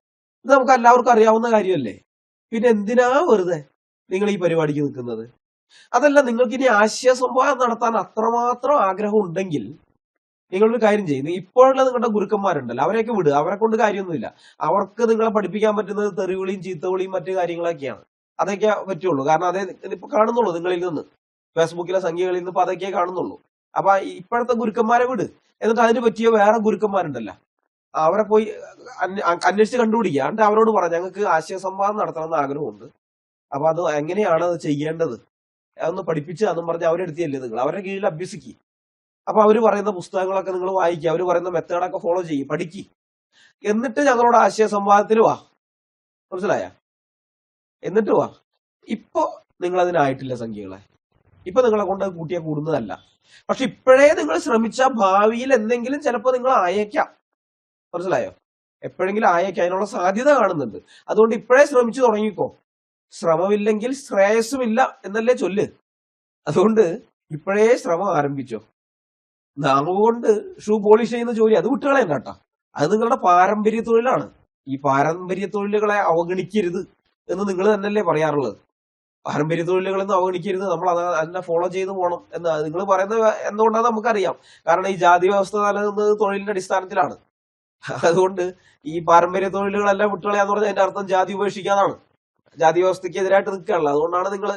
ഇത് നമുക്ക് എല്ലാവർക്കും അറിയാവുന്ന കാര്യമല്ലേ? പിന്നെ എന്തിനാ വെറുതെ നിങ്ങൾ ഈ പരിപാടിക്ക് നിൽക്കുന്നത്? അതല്ല നിങ്ങൾക്ക് ഇനി ആശയ സംവാദം നടത്താൻ അത്രമാത്രം ആഗ്രഹം ഉണ്ടെങ്കിൽ നിങ്ങളൊരു കാര്യം ചെയ്യുന്നു ഇപ്പോഴുള്ള നിങ്ങളുടെ ഗുരുക്കന്മാരുണ്ടല്ലോ. അവരെയൊക്കെ വിടുക അവരെ കൊണ്ട് കാര്യമൊന്നുമില്ല. അവർക്ക് നിങ്ങളെ പഠിപ്പിക്കാൻ പറ്റുന്നത് തെറിവിളിയും ചീത്തവിളിയും മറ്റു കാര്യങ്ങളൊക്കെയാണ്. അതൊക്കെ പറ്റുള്ളൂ. കാരണം അതേ ഇപ്പൊ കാണുന്നുള്ളൂ നിങ്ങളിൽ നിന്ന്. ഫേസ്ബുക്കിലെ സംഖ്യകളിൽ നിന്ന് ഇപ്പൊ അതൊക്കെ കാണുന്നുള്ളൂ. അപ്പൊ ഇപ്പോഴത്തെ ഗുരുക്കന്മാരെ വിട്. എന്നിട്ട് അതിന് പറ്റിയ വേറെ ഗുരുക്കന്മാരുണ്ടല്ലോ. അവരെ പോയി അന്വ- അന്വേഷിച്ച് കണ്ടുപിടിക്കുക എന്നിട്ട് അവരോട് പറ ഞങ്ങൾക്ക് ആശയ സംവാദം നടത്തണമെന്ന് ആഗ്രഹമുണ്ട്. അപ്പൊ അത് എങ്ങനെയാണ് അത് ചെയ്യേണ്ടത്? അതൊന്ന് പഠിപ്പിച്ച് അതെന്നും പറഞ്ഞ് അവരെടുത്തിയല്ലേ നിങ്ങൾ? അവരുടെ കീഴിൽ അഭ്യസിക്കുക അപ്പൊ അവർ പറയുന്ന പുസ്തകങ്ങളൊക്കെ നിങ്ങൾ വായിക്കുക അവർ പറയുന്ന മെത്തേഡൊക്കെ ഫോളോ ചെയ്യും പഠിക്കുക എന്നിട്ട് ഞങ്ങളോട് ആശയ സംവാദത്തിന് വാ. മനസ്സിലായ? എന്നിട്ട് വാ. ഇപ്പോ നിങ്ങൾ അതിനായിട്ടില്ല സംഖ്യകളെ. ഇപ്പൊ നിങ്ങളെ കൊണ്ട് അത് കൂട്ടിയാൽ കൂടുന്നതല്ല. പക്ഷെ ഇപ്പോഴേ നിങ്ങൾ ശ്രമിച്ച ഭാവിയിൽ എന്തെങ്കിലും ചിലപ്പോൾ നിങ്ങൾ ആയേക്കാം. മനസ്സിലായോ? എപ്പോഴെങ്കിലും ആയേക്കാം. അതിനുള്ള സാധ്യത കാണുന്നുണ്ട്. അതുകൊണ്ട് ഇപ്പോഴേ ശ്രമിച്ചു തുടങ്ങിക്കോ. ശ്രമമില്ലെങ്കിൽ ശ്രേയസ്സുമില്ല എന്നല്ലേ ചൊല്ല്. അതുകൊണ്ട് ഇപ്പോഴേ ശ്രമം ആരംഭിച്ചോ. നാവുകൊണ്ട് കൊണ്ട് ഷൂ പോളിഷ് ചെയ്യുന്ന ജോലി അത് കുട്ടികളെ കേട്ടോ. അത് നിങ്ങളുടെ പാരമ്പര്യ തൊഴിലാണ്. ഈ പാരമ്പര്യ തൊഴിലുകളെ അവഗണിക്കരുത്. എന്ന് നിങ്ങൾ തന്നെയല്ലേ പറയാറുള്ളത്. പാരമ്പര്യ തൊഴിലുകളൊന്നും അവഗണിക്കരുത്. നമ്മൾ അത് അതിനെ ഫോളോ ചെയ്ത് പോകണം എന്ന്. നിങ്ങൾ പറയുന്നത് എന്തുകൊണ്ടാണ് നമുക്കറിയാം. കാരണം ഈ ജാതി വ്യവസ്ഥ നിലനിന്നത് തൊഴിലിന്റെ അടിസ്ഥാനത്തിലാണ്. അതുകൊണ്ട് ഈ പാരമ്പര്യ തൊഴിലുകളെല്ലാം വിട്ടുകളയാന്ന് പറഞ്ഞാൽ അതിന്റെ അർത്ഥം ജാതി ഉപേക്ഷിക്കാതാണ് ജാതി വ്യവസ്ഥയ്ക്ക് എതിരായിട്ട് നിൽക്കാനുള്ളത് അതുകൊണ്ടാണ് നിങ്ങൾ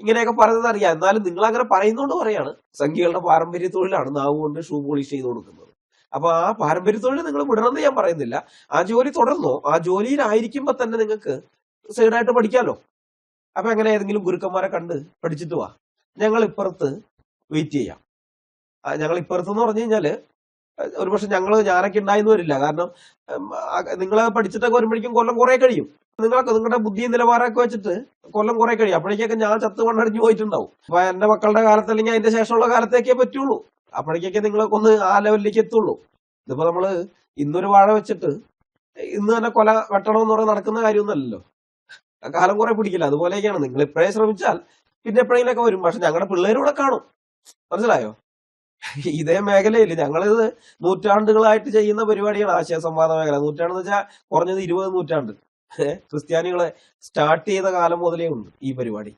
ഇങ്ങനെയൊക്കെ പറയുന്നത് അറിയാം. എന്നാലും നിങ്ങൾ അങ്ങനെ പറയുന്നോണ്ട് പറയാണ്. സംഖ്യകളുടെ പാരമ്പര്യ തൊഴിലാണ് നാവ് കൊണ്ട് ഷൂ പോളിഷ് ചെയ്ത് കൊടുക്കുന്നത്. അപ്പൊ ആ പാരമ്പര്യ തൊഴിൽ നിങ്ങൾ വിടണമെന്ന് ഞാൻ പറയുന്നില്ല. ആ ജോലി തുടർന്നോ? ആ ജോലിയിലായിരിക്കുമ്പോ തന്നെ നിങ്ങൾക്ക് സൈഡായിട്ട് പഠിക്കാലോ? അപ്പൊ അങ്ങനെ ഏതെങ്കിലും ഗുരുക്കന്മാരെ കണ്ട് പഠിച്ചിട്ട് വാ. ഞങ്ങൾ ഇപ്പുറത്ത് വെയിറ്റ് ചെയ്യാം. ഞങ്ങൾ ഇപ്പുറത്ത് എന്ന് പറഞ്ഞു കഴിഞ്ഞാൽ ഒരുപക്ഷെ ഞങ്ങൾ ഞാനൊക്കെ ഉണ്ടായെന്ന് വരില്ല കാരണം നിങ്ങൾ പഠിച്ചിട്ടൊക്കെ വരുമ്പോഴേക്കും കൊല്ലം കുറെ കഴിയും. നിങ്ങളൊക്കെ നിങ്ങളുടെ ബുദ്ധിയും നിലവാരമൊക്കെ വെച്ചിട്ട് കൊല്ലം കുറെ കഴിയും. അപ്പോഴേക്കൊക്കെ ഞാൻ ചത്ത് മണ്ണടിഞ്ഞു പോയിട്ടുണ്ടാവും. അപ്പൊ എന്റെ മക്കളുടെ കാലത്ത് അല്ലെങ്കിൽ അതിന്റെ ശേഷമുള്ള കാലത്തേക്കേ പറ്റുള്ളൂ. അപ്പോഴേക്കൊക്കെ നിങ്ങളൊക്കെ ഒന്ന് ആ ലെവലിലേക്ക് എത്തുള്ളൂ. ഇതിപ്പോ നമ്മൾ ഇന്നൊരു വാഴ വെച്ചിട്ട് ഇന്ന് തന്നെ കൊല വെട്ടണമെന്ന് പറഞ്ഞ് നടക്കുന്ന കാര്യമൊന്നുമല്ലല്ലോ കാലം കുറെ പിടിക്കില്ല. അതുപോലെയൊക്കെയാണ്. നിങ്ങൾ ഇപ്പോഴേ ശ്രമിച്ചാൽ പിന്നെ എപ്പോഴെങ്കിലൊക്കെ വരും. പക്ഷെ ഞങ്ങളുടെ പിള്ളേരൂടെ കാണും. മനസ്സിലായോ? ഇതേ മേഖലയിൽ ഞങ്ങളിത് നൂറ്റാണ്ടുകളായിട്ട് ചെയ്യുന്ന പരിപാടിയാണ് ആശയ സംവാദ മേഖല. നൂറ്റാണ്ടെന്ന് വെച്ചാൽ കുറഞ്ഞത് ഇരുപത് നൂറ്റാണ്ട്. ക്രിസ്ത്യാനികളെ സ്റ്റാർട്ട് ചെയ്ത കാലം മുതലേ ഉണ്ട് ഈ പരിപാടി.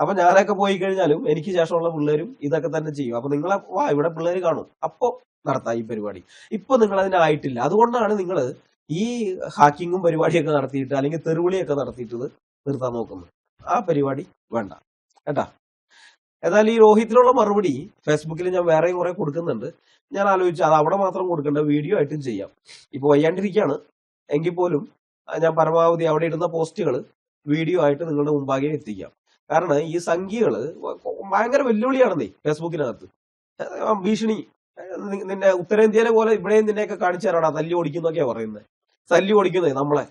അപ്പൊ ഞാനൊക്കെ പോയി കഴിഞ്ഞാലും എനിക്ക് ശേഷമുള്ള പിള്ളേരും ഇതൊക്കെ തന്നെ ചെയ്യും. അപ്പൊ നിങ്ങളെ വാ ഇവിടെ പിള്ളേർ കാണും. അപ്പോ നടത്താം ഈ പരിപാടി. ഇപ്പൊ നിങ്ങൾ അതിനായിട്ടില്ല അതുകൊണ്ടാണ് നിങ്ങൾ ഈ ഹാക്കിങ്ങും പരിപാടിയൊക്കെ നടത്തിയിട്ട് അല്ലെങ്കിൽ തെരുവിളിയൊക്കെ നടത്തിയിട്ട് നിർത്താൻ നോക്കുന്നത് ആ പരിപാടി വേണ്ട. കേട്ടാ? ഏതായാലും ഈ രോഹിത്തിനുള്ള മറുപടി ഫേസ്ബുക്കിൽ ഞാൻ വേറെയും കുറെ കൊടുക്കുന്നുണ്ട്. ഞാൻ ആലോചിച്ചു അത് അവിടെ മാത്രം കൊടുക്കേണ്ട വീഡിയോ ആയിട്ടും ചെയ്യാം. ഇപ്പൊ വയ്യാണ്ടിരിക്കുകയാണ്. എങ്കിൽ പോലും ഞാൻ പരമാവധി അവിടെ ഇടുന്ന പോസ്റ്റുകൾ വീഡിയോ ആയിട്ട് നിങ്ങളുടെ മുമ്പാകെ എത്തിക്കാം. കാരണം ഈ സംഖ്യകൾ ഭയങ്കര വെല്ലുവിളിയാണെന്നേ ഫേസ്ബുക്കിനകത്ത് ഭീഷണി. നിന്റെ ഉത്തരേന്ത്യയിലെ പോലെ ഇവിടെയും നിന്നെയൊക്കെ കാണിച്ചു തരാടാ തല്ലി ഓടിക്കുന്നൊക്കെയാ പറയുന്നത് തല്ലി ഓടിക്കുന്നത് നമ്മളെ.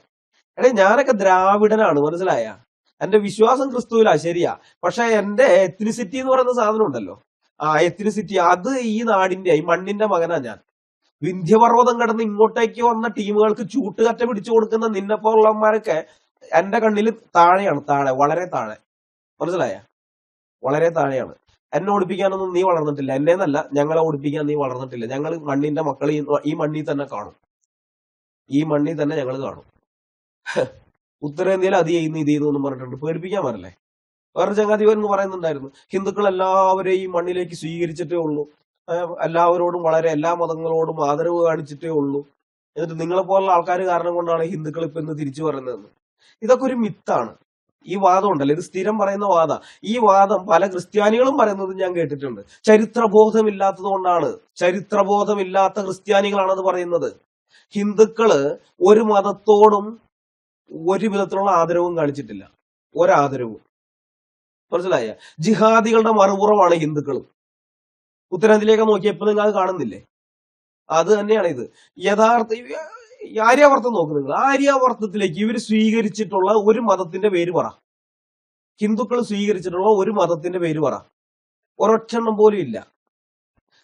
എടേ ഞാനൊക്കെ ദ്രാവിഡനാണ് മനസ്സിലായ? എന്റെ വിശ്വാസം ക്രിസ്തുവിലാ ശരിയാ. പക്ഷെ എന്റെ എത്നിസിറ്റി എന്ന് പറയുന്ന സാധനം ഉണ്ടല്ലോ. ആ എത്നിസിറ്റി അത് ഈ നാടിന്റെ ഈ മണ്ണിന്റെ മകനാ ഞാൻ. വിന്ധ്യപർവതം കടന്ന് ഇങ്ങോട്ടേക്ക് വന്ന ടീമുകൾക്ക് ചൂട്ടുകറ്റ പിടിച്ചു കൊടുക്കുന്ന നിന്നെപ്പോലുള്ളവന്മാരൊക്കെ എന്റെ കണ്ണിൽ താഴെയാണ് താഴെ വളരെ താഴെ. മനസ്സിലായ? വളരെ താഴെയാണ്. എന്നെ ഓടിപ്പിക്കാനൊന്നും നീ വളർന്നിട്ടില്ല. എന്നെ എന്നല്ല ഞങ്ങളെ ഓടിപ്പിക്കാൻ നീ വളർന്നിട്ടില്ല. ഞങ്ങൾ മണ്ണിന്റെ മക്കൾ ഈ മണ്ണിൽ തന്നെ കാണും. ഈ മണ്ണിൽ തന്നെ ഞങ്ങൾ കാണും. ഉത്തരേന്ത്യയിൽ അത് ചെയ്യുന്നു ഇത് ചെയ്യുന്നു എന്നും പറഞ്ഞിട്ടുണ്ട്. പേടിപ്പിക്കാൻ വരല്ലേ വേറെ ചങ്ങാതിവൻ എന്ന് പറയുന്നുണ്ടായിരുന്നു ഹിന്ദുക്കൾ എല്ലാവരെയും മണ്ണിലേക്ക് സ്വീകരിച്ചിട്ടേ ഉള്ളൂ. എല്ലാവരോടും വളരെ എല്ലാ മതങ്ങളോടും ആദരവ് കാണിച്ചിട്ടേ ഉള്ളൂ. എന്നിട്ട് നിങ്ങളെ പോലുള്ള ആൾക്കാർ കാരണം കൊണ്ടാണ് ഹിന്ദുക്കൾ ഇപ്പൊ ഇന്ന് തിരിച്ചു പറയുന്നതെന്ന്. ഇതൊക്കെ ഒരു മിത്താണ്. ഈ വാദം ഉണ്ടല്ലോ ഇത് സ്ഥിരം പറയുന്ന വാദ. ഈ വാദം പല ക്രിസ്ത്യാനികളും പറയുന്നത് ഞാൻ കേട്ടിട്ടുണ്ട്. ചരിത്രബോധമില്ലാത്തത് കൊണ്ടാണ്. ചരിത്രബോധമില്ലാത്ത ക്രിസ്ത്യാനികളാണ് പറയുന്നത്. ഹിന്ദുക്കൾ ഒരു മതത്തോടും ഒരു വിധത്തിലുള്ള ആദരവും കാണിച്ചിട്ടില്ല. ഒരാദരവും. മനസ്സിലായ? ജിഹാദികളുടെ മറുപുറമാണ് ഹിന്ദുക്കളും. ഉത്തരേന്ത്യയിലേക്ക് നോക്കിയപ്പോൾ നിങ്ങൾ അത് കാണുന്നില്ലേ? അത് തന്നെയാണ് ഇത്. യഥാർത്ഥ ആര്യാവർത്തം നോക്ക് നിങ്ങൾ. ആര്യാവർത്തത്തിലേക്ക് ഇവർ സ്വീകരിച്ചിട്ടുള്ള ഒരു മതത്തിന്റെ പേര് പറ. ഹിന്ദുക്കൾ സ്വീകരിച്ചിട്ടുള്ള ഒരു മതത്തിന്റെ പേര് പറ. ഒരൊറ്റെണ്ണം പോലും ഇല്ല.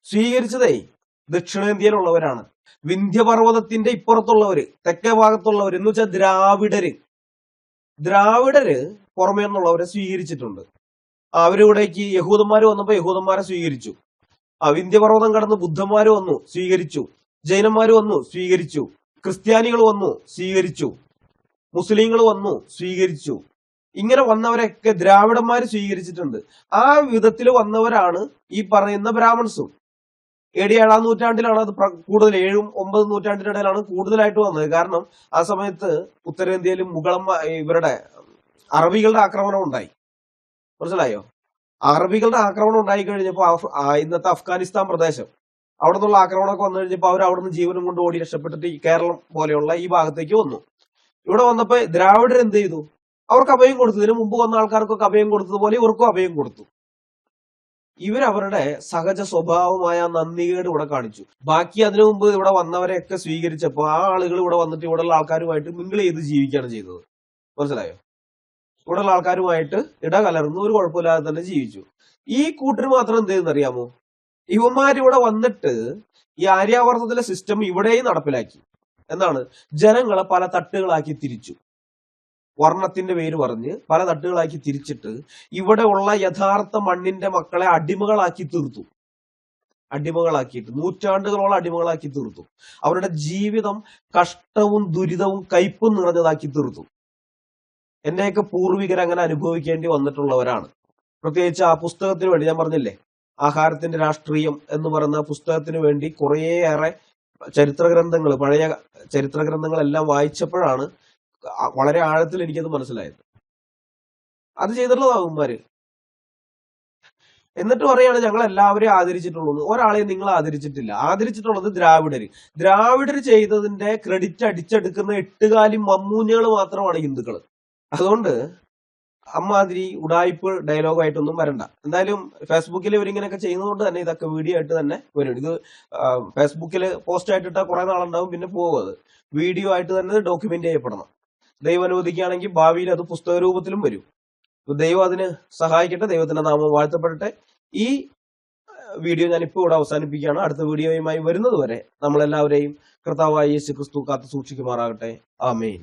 സ്വീകരിച്ചതേ ദക്ഷിണേന്ത്യയിലുള്ളവരാണ്. വിന്ധ്യപർവതത്തിന്റെ ഇപ്പുറത്തുള്ളവര് തെക്കേ ഭാഗത്തുള്ളവര് എന്ന് വെച്ചാൽ ദ്രാവിഡര്. ദ്രാവിഡര് പുറമേ നിന്നുള്ളവരെ സ്വീകരിച്ചിട്ടുണ്ട്. അവരിവിടേക്ക് യഹൂദന്മാര് വന്നപ്പോ യഹൂദന്മാരെ സ്വീകരിച്ചു. ആ വിന്ധ്യപർവതം കടന്ന് ബുദ്ധന്മാര് വന്നു സ്വീകരിച്ചു. ജൈനന്മാര് വന്നു സ്വീകരിച്ചു. ക്രിസ്ത്യാനികൾ വന്നു സ്വീകരിച്ചു. മുസ്ലിങ്ങൾ വന്നു സ്വീകരിച്ചു. ഇങ്ങനെ വന്നവരൊക്കെ ദ്രാവിഡന്മാര് സ്വീകരിച്ചിട്ടുണ്ട്. ആ വിധത്തിൽ വന്നവരാണ് ഈ പറയുന്ന ബ്രാഹ്മൺസും. എ ഡി ഏഴാം നൂറ്റാണ്ടിലാണ് അത് കൂടുതൽ ഏഴും ഒമ്പതും നൂറ്റാണ്ടിനിടയിലാണ് കൂടുതലായിട്ട് വന്നത്. കാരണം ആ സമയത്ത് ഉത്തരേന്ത്യയിൽ മുഗളന്മാ ഇവരുടെ അറബികളുടെ ആക്രമണം ഉണ്ടായി. മനസ്സിലായോ? അറബികളുടെ ആക്രമണം ഉണ്ടായി കഴിഞ്ഞപ്പോൾ ഇന്നത്തെ അഫ്ഗാനിസ്ഥാൻ പ്രദേശം അവിടെ നിന്നുള്ള ആക്രമണമൊക്കെ വന്നു കഴിഞ്ഞപ്പോൾ അവർ അവിടെ നിന്ന് ജീവനും കൊണ്ട് ഓടി രക്ഷപ്പെട്ടിട്ട് ഈ കേരളം പോലെയുള്ള ഈ ഭാഗത്തേക്ക് വന്നു. ഇവിടെ വന്നപ്പോൾ ദ്രാവിഡർ എന്ത് ചെയ്തു? അവർക്ക് അഭയം കൊടുത്തു. ഇതിനു മുമ്പ് വന്ന ആൾക്കാർക്കൊക്കെ അഭയം കൊടുത്തതുപോലെ ഇവർക്കും അഭയം കൊടുത്തു. ഇവരവരുടെ സഹജ സ്വഭാവമായ നന്ദികേട് ഇവിടെ കാണിച്ചു. ബാക്കി അതിനു മുമ്പ് ഇവിടെ വന്നവരെയൊക്കെ സ്വീകരിച്ചപ്പോ ആ ആളുകൾ ഇവിടെ വന്നിട്ട് ഇവിടെയുള്ള ആൾക്കാരുമായിട്ട് മിങ്കിൾ ചെയ്ത് ജീവിക്കുകയാണ് ചെയ്തത്. മനസ്സിലായോ? ഇവിടെയുള്ള ആൾക്കാരുമായിട്ട് ഇടകലർന്ന് ഒരു കുഴപ്പമില്ലാതെ തന്നെ ജീവിച്ചു. ഈ കൂട്ടർ മാത്രം എന്ത് ചെയ്യുന്നറിയാമോ? ഇവന്മാരിവിടെ വന്നിട്ട് ഈ ആര്യാവർത്തത്തിലെ സിസ്റ്റം ഇവിടെയും നടപ്പിലാക്കി. എന്താണ് ജനങ്ങളെ പല തട്ടുകളാക്കി തിരിച്ചു. വർണത്തിന്റെ പേര് പറഞ്ഞ് പല തട്ടുകളാക്കി തിരിച്ചിട്ട് ഇവിടെ ഉള്ള യഥാർത്ഥ മണ്ണിന്റെ മക്കളെ അടിമകളാക്കി തീർത്തു. അടിമകളാക്കിയിട്ട് നൂറ്റാണ്ടുകളോളം അടിമകളാക്കി തീർത്തു. അവരുടെ ജീവിതം കഷ്ടവും ദുരിതവും കയ്പും നിറഞ്ഞതാക്കി തീർത്തു. എന്റെയൊക്കെ പൂർവികർ അങ്ങനെ അനുഭവിക്കേണ്ടി വന്നിട്ടുള്ളവരാണ്. പ്രത്യേകിച്ച് ആ പുസ്തകത്തിന് വേണ്ടി ഞാൻ പറഞ്ഞില്ലേ ആഹാരത്തിന്റെ രാഷ്ട്രീയം എന്ന് പറയുന്ന പുസ്തകത്തിന് വേണ്ടി കുറേയേറെ ചരിത്ര ഗ്രന്ഥങ്ങൾ പഴയ ചരിത്ര ഗ്രന്ഥങ്ങളെല്ലാം വായിച്ചപ്പോഴാണ് വളരെ ആഴത്തിൽ എനിക്കത് മനസ്സിലായത്. അത് ചെയ്തിട്ടുള്ളത് അവന്മാര് എന്നിട്ട് പറയാണ് ഞങ്ങൾ എല്ലാവരെയും ആദരിച്ചിട്ടുള്ളൂ. ഒരാളെ ഒരാളെയും നിങ്ങൾ ആദരിച്ചിട്ടില്ല. ആദരിച്ചിട്ടുള്ളത് ദ്രാവിഡര്. ദ്രാവിഡർ ചെയ്തതിന്റെ ക്രെഡിറ്റ് അടിച്ചെടുക്കുന്ന എട്ടുകാലി മമ്മൂഞ്ഞകൾ മാത്രമാണ് ഹിന്ദുക്കൾ അതുകൊണ്ട് അമ്മാതിരി ഉടായ്പ് ഡയലോഗായിട്ടൊന്നും വരണ്ട. എന്തായാലും ഫേസ്ബുക്കിൽ ഇവരിങ്ങനെയൊക്കെ ചെയ്യുന്നതുകൊണ്ട് തന്നെ ഇതൊക്കെ വീഡിയോ ആയിട്ട് തന്നെ വരും. ഇത് ഫേസ്ബുക്കിൽ പോസ്റ്റ് ആയിട്ടിട്ടാ കുറെ നാളുണ്ടാവും പിന്നെ പോകും അത്. വീഡിയോ ആയിട്ട് തന്നെ ഡോക്യുമെന്റ് ചെയ്യപ്പെടണം. ദൈവം അനുവദിക്കുകയാണെങ്കിൽ ഭാവിയിൽ അത് പുസ്തക രൂപത്തിലും വരും ദൈവം അതിന് സഹായിക്കട്ടെ ദൈവത്തിന്റെ നാമം വാഴ്ത്തപ്പെടട്ടെ. ഈ വീഡിയോ ഞാൻ ഇപ്പോൾ ഇവിടെ അവസാനിപ്പിക്കുകയാണ്. അടുത്ത വീഡിയോയുമായി വരുന്നത് വരെ നമ്മളെല്ലാവരെയും കർത്താവായ യേശു ക്രിസ്തു കാത്തു സൂക്ഷിക്കുമാറാകട്ടെ ആമേൻ.